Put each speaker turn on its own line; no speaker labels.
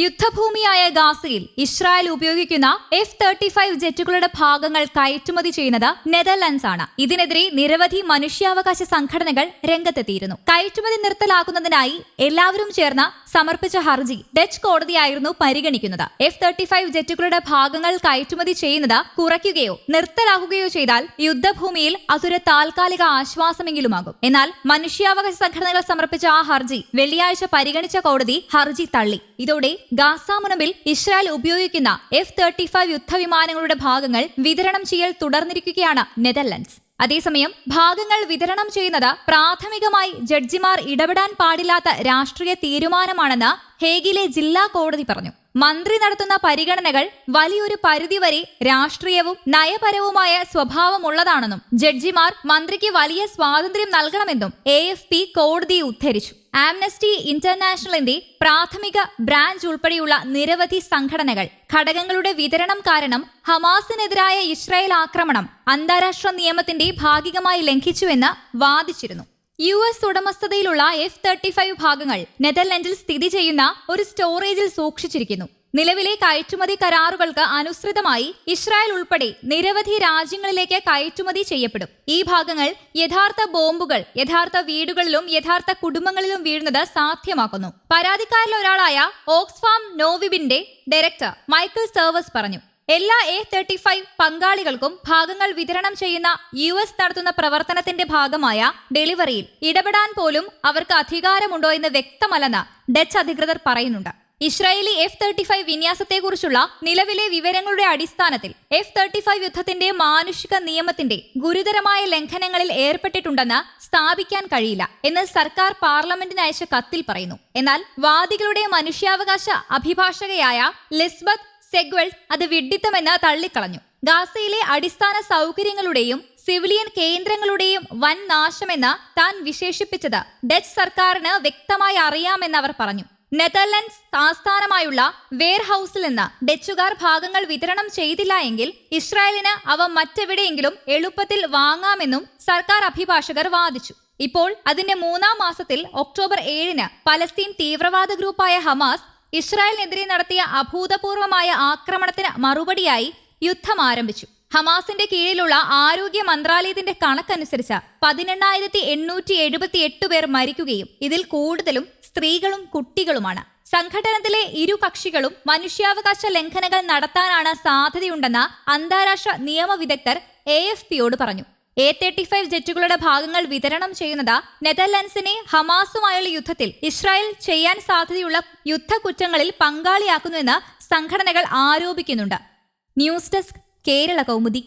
യുദ്ധഭൂമിയായ ഗാസയിൽ ഇസ്രായേൽ ഉപയോഗിക്കുന്ന F thirty five ജെറ്റുകളുടെ ഭാഗങ്ങൾ കയറ്റുമതി ചെയ്യുന്നത് നെതർലൻഡ്സ് ആണ് ഇതിനെതിരെ നിരവധി മനുഷ്യാവകാശ സംഘടനകൾ രംഗത്തെത്തിയിരുന്നു. കയറ്റുമതി നിർത്തലാക്കുന്നതിനായി എല്ലാവരും ചേർന്ന് സമർപ്പിച്ച ഹർജി ഡച്ച് കോടതിയായിരുന്നു പരിഗണിക്കുന്നത്. എഫ് തേർട്ടി ഫൈവ് ജെറ്റുകളുടെ ഭാഗങ്ങൾ കയറ്റുമതി ചെയ്യുന്നത് കുറയ്ക്കുകയോ നിർത്തലാക്കുകയോ ചെയ്താൽ യുദ്ധഭൂമിയിൽ അതൊരു താൽക്കാലിക ആശ്വാസമെങ്കിലുമാകും. എന്നാൽ മനുഷ്യാവകാശ സംഘടനകൾ സമർപ്പിച്ച ആ ഹർജി വെള്ളിയാഴ്ച പരിഗണിച്ച കോടതി ഹർജി തള്ളി. ഇതോടെ ഗാസ മുനമ്പിൽ ഇസ്രായേൽ ഉപയോഗിക്കുന്ന എഫ് തേർട്ടി ഫൈവ് യുദ്ധവിമാനങ്ങളുടെ ഭാഗങ്ങൾ വിതരണം ചെയ്യൽ തുടർന്നിരിക്കുകയാണ് നെതർലൻഡ്സ്. അതേസമയം ഭാഗങ്ങൾ വിതരണം ചെയ്യുന്നത് പ്രാഥമികമായി ജഡ്ജിമാർ ഇടപെടാൻ പാടില്ലാത്ത രാഷ്ട്രീയ തീരുമാനമാണെന്ന് ഹേഗിലെ ജില്ലാ കോടതി പറഞ്ഞു. മന്ത്രി നടത്തുന്ന പരിഗണനകൾ വലിയൊരു പരിധിവരെ രാഷ്ട്രീയവും നയപരവുമായ സ്വഭാവമുള്ളതാണെന്നും ജഡ്ജിമാർ മന്ത്രിക്ക് വലിയ സ്വാതന്ത്ര്യം നൽകണമെന്നും എ എഫ് പി കോടതിയെ ഉദ്ധരിച്ചു. ആംനസ്റ്റി ഇന്റർനാഷണലിന്റെ പ്രാഥമിക ബ്രാഞ്ച് ഉൾപ്പെടെയുള്ള നിരവധി സംഘടനകൾ ഘടകങ്ങളുടെ വിതരണം കാരണം ഹമാസിനെതിരായ ഇസ്രായേൽ ആക്രമണം അന്താരാഷ്ട്ര നിയമത്തിന്റെ ഭാഗികമായി ലംഘിച്ചുവെന്ന് വാദിച്ചിരുന്നു. യു എസ് ഉടമസ്ഥതയിലുള്ള എഫ് തേർട്ടി ഫൈവ് ഭാഗങ്ങൾ നെതർലൻഡിൽ സ്ഥിതി ചെയ്യുന്ന ഒരു സ്റ്റോറേജിൽ സൂക്ഷിച്ചിരിക്കുന്നു. നിലവിലെ കയറ്റുമതി കരാറുകൾക്ക് അനുസൃതമായി ഇസ്രായേൽ ഉൾപ്പെടെ നിരവധി രാജ്യങ്ങളിലേക്ക് കയറ്റുമതി ചെയ്യപ്പെടും. ഈ ഭാഗങ്ങൾ യഥാർത്ഥ ബോംബുകൾ യഥാർത്ഥ വീടുകളിലും യഥാർത്ഥ കുടുംബങ്ങളിലും വീഴുന്നത് സാധ്യമാക്കുന്നു. പരാതിക്കാരിൽ ഒരാളായ ഓക്സ്ഫാം നോവിബിന്റെ ഡയറക്ടർ മൈക്കിൾ സർവസ് പറഞ്ഞു എല്ലാ എ തേർട്ടി ഫൈവ് പങ്കാളികൾക്കും ഭാഗങ്ങൾ വിതരണം ചെയ്യുന്ന യു എസ് നടത്തുന്ന പ്രവർത്തനത്തിന്റെ ഭാഗമായ ഡെലിവറിയിൽ ഇടപെടാൻ പോലും അവർക്ക് അധികാരമുണ്ടോ എന്ന് വ്യക്തമല്ലെന്ന് ഡച്ച് അധികൃതർ പറയുന്നുണ്ട്. ഇസ്രായേലി എഫ് തേർട്ടി ഫൈവ് വിന്യാസത്തെക്കുറിച്ചുള്ള നിലവിലെ വിവരങ്ങളുടെ അടിസ്ഥാനത്തിൽ എഫ് തേർട്ടി ഫൈവ് യുദ്ധത്തിന്റെ മാനുഷിക നിയമത്തിന്റെ ഗുരുതരമായ ലംഘനങ്ങളിൽ ഏർപ്പെട്ടിട്ടുണ്ടെന്ന് സ്ഥാപിക്കാൻ കഴിയില്ല എന്ന് സർക്കാർ പാർലമെന്റിന് അയച്ച കത്തിൽ പറയുന്നു. എന്നാൽ വാദികളുടെ മനുഷ്യാവകാശ അഭിഭാഷകയായ ലിസ്ബത്ത് സെഗ്വൽ അത് വിഡ്ഢിത്തമെന്ന് തള്ളിക്കളഞ്ഞു. ഗാസയിലെ അടിസ്ഥാന സൗകര്യങ്ങളുടെയും സിവിലിയൻ കേന്ദ്രങ്ങളുടെയും വൻ നാശമെന്ന് താൻ വിശേഷിപ്പിച്ചത് ഡച്ച് സർക്കാരിന് വ്യക്തമായി അറിയാമെന്ന് അവർ പറഞ്ഞു. നെതർലൻഡ്സ് ആസ്ഥാനമായുള്ള വെയർ ഹൌസിൽ നിന്ന് ഡച്ചുകാർ ഭാഗങ്ങൾ വിതരണം ചെയ്തില്ല എങ്കിൽ ഇസ്രായേലിന് അവ മറ്റെവിടെയെങ്കിലും എളുപ്പത്തിൽ വാങ്ങാമെന്നും സർക്കാർ അഭിഭാഷകർ വാദിച്ചു. ഇപ്പോൾ അതിന്റെ മൂന്നാം മാസത്തിൽ ഒക്ടോബർ ഏഴിന് പലസ്തീൻ തീവ്രവാദ ഗ്രൂപ്പായ ഹമാസ് ഇസ്രായേലിനെതിരെ നടത്തിയ അഭൂതപൂർവമായ ആക്രമണത്തിന് മറുപടിയായി യുദ്ധം ആരംഭിച്ചു. ഹമാസിന്റെ കീഴിലുള്ള ആരോഗ്യ മന്ത്രാലയത്തിന്റെ കണക്കനുസരിച്ച് പതിനെണ്ണായിരത്തി എണ്ണൂറ്റി എഴുപത്തി എട്ട് പേർ മരിക്കുകയും ഇതിൽ കൂടുതലും സ്ത്രീകളും കുട്ടികളുമാണ്. സംഘടനത്തിലെ ഇരു കക്ഷികളും മനുഷ്യാവകാശ ലംഘനങ്ങൾ നടത്താനാണ് സാധ്യതയുണ്ടെന്ന് അന്താരാഷ്ട്ര നിയമ വിദഗ്ധർ എ എഫ് പിയോട് പറഞ്ഞു. എ തേർട്ടി ഫൈവ് ജെറ്റുകളുടെ ഭാഗങ്ങൾ വിതരണം ചെയ്യുന്നത് നെതർലൻഡ്സിനെ ഹമാസുമായുള്ള യുദ്ധത്തിൽ ഇസ്രായേൽ ചെയ്യാൻ സാധ്യതയുള്ള യുദ്ധക്കുറ്റങ്ങളിൽ പങ്കാളിയാക്കുന്നുവെന്ന് സംഘടനകൾ ആരോപിക്കുന്നുണ്ട്. News desk Kerala Kaumudi